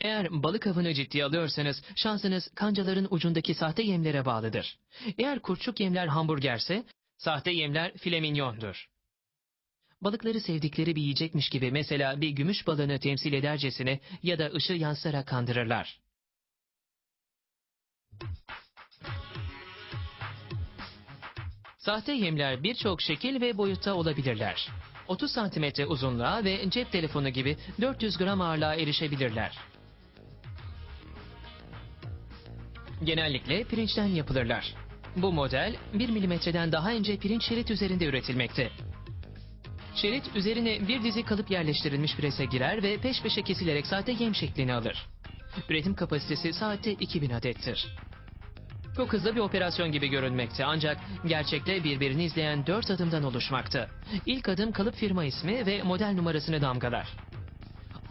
Eğer balık avını ciddiye alıyorsanız şansınız kancaların ucundaki sahte yemlere bağlıdır. Eğer kurtçuk yemler hamburgerse sahte yemler file mignondur. Balıkları sevdikleri bir yiyecekmiş gibi mesela bir gümüş balığını temsil edercesine ya da ışığı yansıtarak kandırırlar. Sahte yemler birçok şekil ve boyutta olabilirler. 30 santimetre uzunluğa ve cep telefonu gibi 400 gram ağırlığa erişebilirler. Genellikle pirinçten yapılırlar. Bu model 1 milimetreden daha ince pirinç şerit üzerinde üretilmekte. Şerit üzerine bir dizi kalıp yerleştirilmiş prese girer ve peş peşe kesilerek sahte yem şeklini alır. Üretim kapasitesi saatte 2000 adettir. Çok hızlı bir operasyon gibi görünmekte ancak gerçekte birbirini izleyen dört adımdan oluşmakta. İlk adım kalıp firma ismi ve model numarasını damgalar.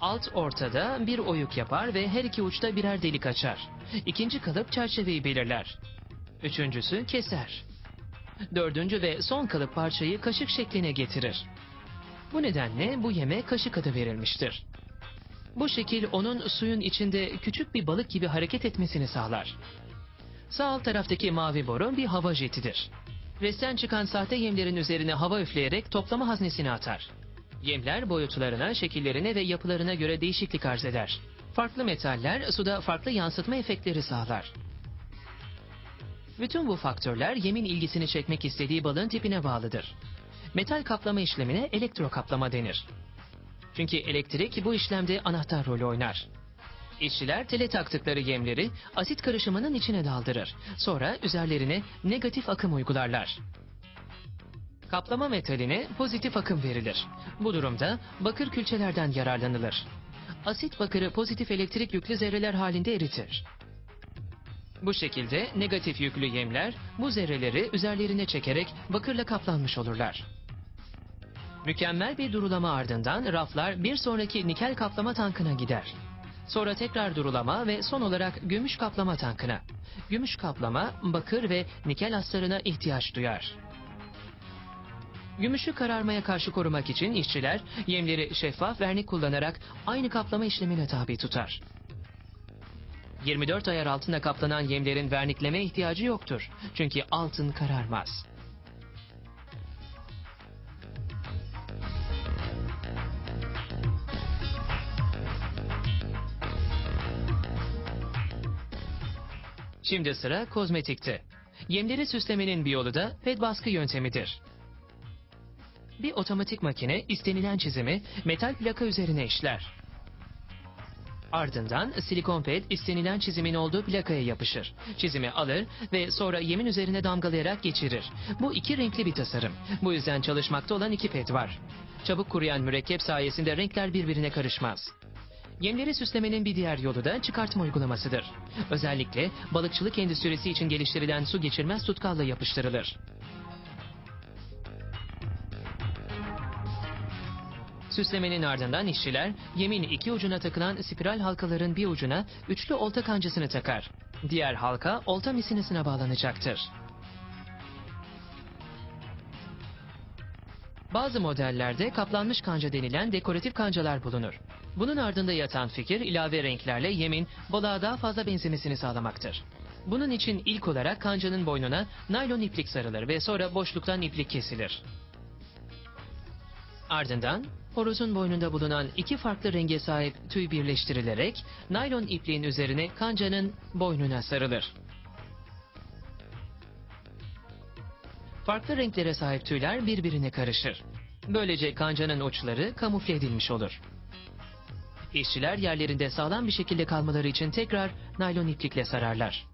Alt ortada bir oyuk yapar ve her iki uçta birer delik açar. İkinci kalıp çerçeveyi belirler. Üçüncüsü keser. Dördüncü ve son kalıp parçayı kaşık şekline getirir. Bu nedenle bu yeme kaşık adı verilmiştir. Bu şekil onun suyun içinde küçük bir balık gibi hareket etmesini sağlar. Sağ alt taraftaki mavi boru bir hava jetidir. Resten çıkan sahte yemlerin üzerine hava üfleyerek toplama haznesine atar. Yemler boyutlarına, şekillerine ve yapılarına göre değişiklik arz eder. Farklı metaller suda farklı yansıtma efektleri sağlar. Bütün bu faktörler yemin ilgisini çekmek istediği balığın tipine bağlıdır. Metal kaplama işlemine elektro kaplama denir. Çünkü elektrik bu işlemde anahtar rolü oynar. İşçiler tele taktıkları yemleri asit karışımının içine daldırır. Sonra üzerlerine negatif akım uygularlar. Kaplama metaline pozitif akım verilir. Bu durumda bakır külçelerden yararlanılır. Asit bakırı pozitif elektrik yüklü zerreler halinde eritir. Bu şekilde negatif yüklü yemler bu zerreleri üzerlerine çekerek bakırla kaplanmış olurlar. Mükemmel bir durulama ardından raflar bir sonraki nikel kaplama tankına gider. Sonra tekrar durulama ve son olarak gümüş kaplama tankına. Gümüş kaplama bakır ve nikel astarına ihtiyaç duyar. Gümüşü kararmaya karşı korumak için işçiler yemleri şeffaf vernik kullanarak aynı kaplama işlemine tabi tutar. 24 ayar altına kaplanan yemlerin vernikleme ihtiyacı yoktur. Çünkü altın kararmaz. Şimdi sıra kozmetikte. Yemleri süslemenin bir yolu da ped baskı yöntemidir. Bir otomatik makine istenilen çizimi metal plaka üzerine işler. Ardından silikon ped istenilen çizimin olduğu plakaya yapışır. Çizimi alır ve sonra yemin üzerine damgalayarak geçirir. Bu iki renkli bir tasarım. Bu yüzden çalışmakta olan iki ped var. Çabuk kuruyan mürekkep sayesinde renkler birbirine karışmaz. Yemleri süslemenin bir diğer yolu da çıkartma uygulamasıdır. Özellikle balıkçılık endüstrisi için geliştirilen su geçirmez tutkalla yapıştırılır. Süslemenin ardından işçiler yemin iki ucuna takılan spiral halkaların bir ucuna üçlü olta kancasını takar. Diğer halka olta misinesine bağlanacaktır. Bazı modellerde kaplanmış kanca denilen dekoratif kancalar bulunur. Bunun ardında yatan fikir ilave renklerle yemin balığa daha fazla benzemesini sağlamaktır. Bunun için ilk olarak kancanın boynuna naylon iplik sarılır ve sonra boşluktan iplik kesilir. Ardından horozun boynunda bulunan iki farklı renge sahip tüy birleştirilerek naylon ipliğin üzerine kancanın boynuna sarılır. Farklı renklere sahip tüyler birbirine karışır. Böylece kancanın uçları kamufle edilmiş olur. İşçiler yerlerinde sağlam bir şekilde kalmaları için tekrar naylon iplikle sararlar.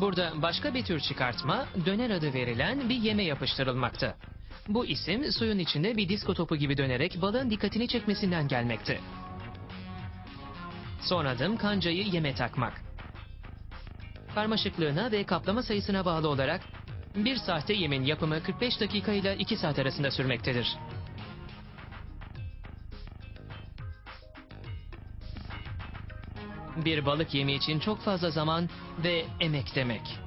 Burada başka bir tür çıkartma döner adı verilen bir yeme yapıştırılmakta. Bu isim suyun içinde bir disko topu gibi dönerek balığın dikkatini çekmesinden gelmekte. Son adım kancayı yeme takmak. Karmaşıklığına ve kaplama sayısına bağlı olarak bir sahte yemin yapımı 45 dakika ile 2 saat arasında sürmektedir. Bir balık yemi için çok fazla zaman ve emek demek.